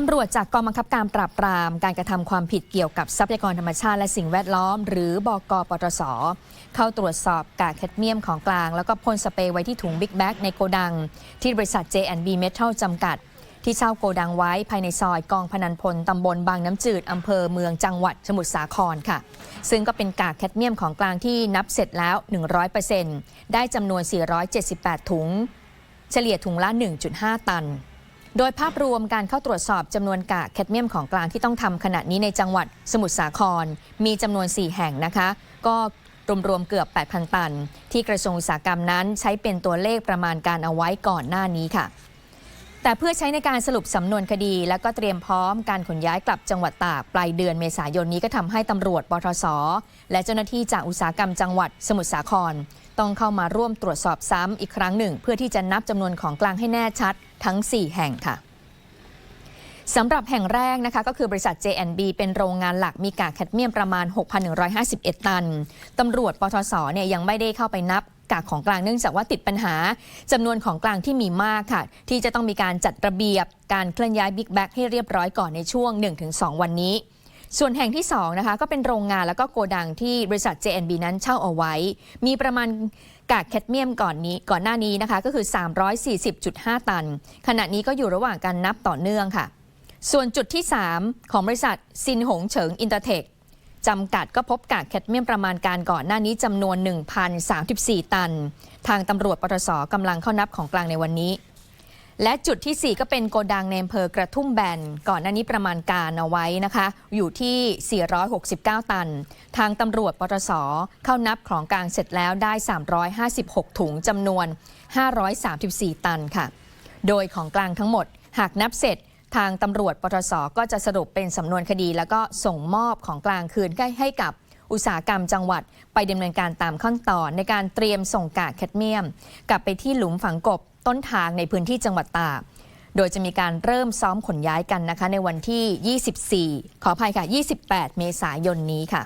ตำรวจจากกองบังคับการปราบปราม การกระทำความผิดเกี่ยวกับทรัพยากรธรรมชาติและสิ่งแวดล้อม หรือบกปตส เข้าตรวจสอบกากแคดเมียมของกลาง แล้วก็พ่นสเปรย์ไว้ที่ถุงบิ๊กแบ็กในโกดัง ที่บริษัท J&B Metal จำกัด ที่เช่าโกดังไว้ภายในซอยกองพนันพลตำบลบางน้ำจืดอำเภอเมืองจังหวัดสมุทรสาครค่ะ ซึ่งก็เป็นกากแคดเมียมของกลางที่นับเสร็จแล้ว 100%ได้จำนวน 478 ถุง เฉลี่ยถุงละ 1.5 ตัน โดยภาพรวมการเข้าตรวจสอบจำนวนกากแคดเมียมของกลางที่ต้องทำขณะนี้ในจังหวัดสมุทรสาคร มีจำนวน 4 แห่งนะคะ ก็รวมๆเกือบ 8,000 ตัน ที่กระทรวงอุตสาหกรรมนั้นใช้เป็นตัวเลขประมาณการเอาไว้ก่อนหน้านี้ค่ะ แต่เพื่อใช้ในการสรุปสำนวนคดี และก็เตรียมพร้อมการขนย้ายกลับจังหวัดตากปลายเดือนเมษายนนี้ก็ทำให้ตำรวจปทศและเจ้าหน้าที่จากอุตสาหกรรมจังหวัดสมุทรสาคร ต้องเข้ามาร่วมตรวจสอบซ้ำอีกครั้งหนึ่ง เพื่อที่จะนับจำนวนของกลางให้แน่ชัดทั้ง 4 แห่งค่ะสำหรับแห่งแรกนะคะก็คือบริษัท J&B เป็นโรงงานหลักมีกากแคดเมียมประมาณ 6,151 ตัน ตำรวจปทศเนี่ยยังไม่ได้เข้าไปนับกากของกลางเนื่องจากว่าติดปัญหาจำนวนของกลางที่มีมากค่ะ ที่จะต้องมีการจัดระเบียบการเคลื่อนย้ายบิ๊กแบ็กให้เรียบร้อยก่อนในช่วง 1-2 วันนี้ ส่วนแห่งที่2นะคะก็เป็นโรงงานแล้วก็โกดังที่บริษัท JNB นั้นเช่าเอาไว้ มีประมาณกากแคดเมียมก่อนนี้ก่อนหน้านี้นะคะก็คือ 340.5 ตัน ขณะนี้ก็อยู่ระหว่างการนับต่อเนื่องค่ะ ส่วนจุดที่ 3 ของบริษัทซินหงเฉิงอินเตอร์เทคจำกัดก็พบกากแคดเมียมประมาณการก่อนหน้านี้จำนวน 1,034 ตัน ทางตำรวจปตสกำลังเข้านับของกลางในวันนี้ และจุดที่ 4 ก็เป็นโกดังในอำเภอกระทุ่มแบน ก่อนหน้านี้ประมาณการเอาไว้นะคะ อยู่ที่ 469 ตัน ทางตำรวจปตสเข้านับของกลางเสร็จแล้วได้ 356 ถุงจำนวน 534 ตันค่ะ โดยของกลางทั้งหมด หากนับเสร็จทางตำรวจปตสก็จะสรุปเป็นสำนวนคดี แล้วก็ส่งมอบของกลางคืนให้กับ อุตสาหกรรมจังหวัด ไปดำเนินการตามขั้นตอนในการเตรียมส่งกากแคดเมียม กลับไปที่หลุมฝังกบต้นทางในพื้นที่จังหวัดตากโดยจะมีการเริ่มซ้อมขนย้ายกันนะคะ ในวันที่ 24 ขออภัยค่ะ 28 เมษายนนี้ค่ะ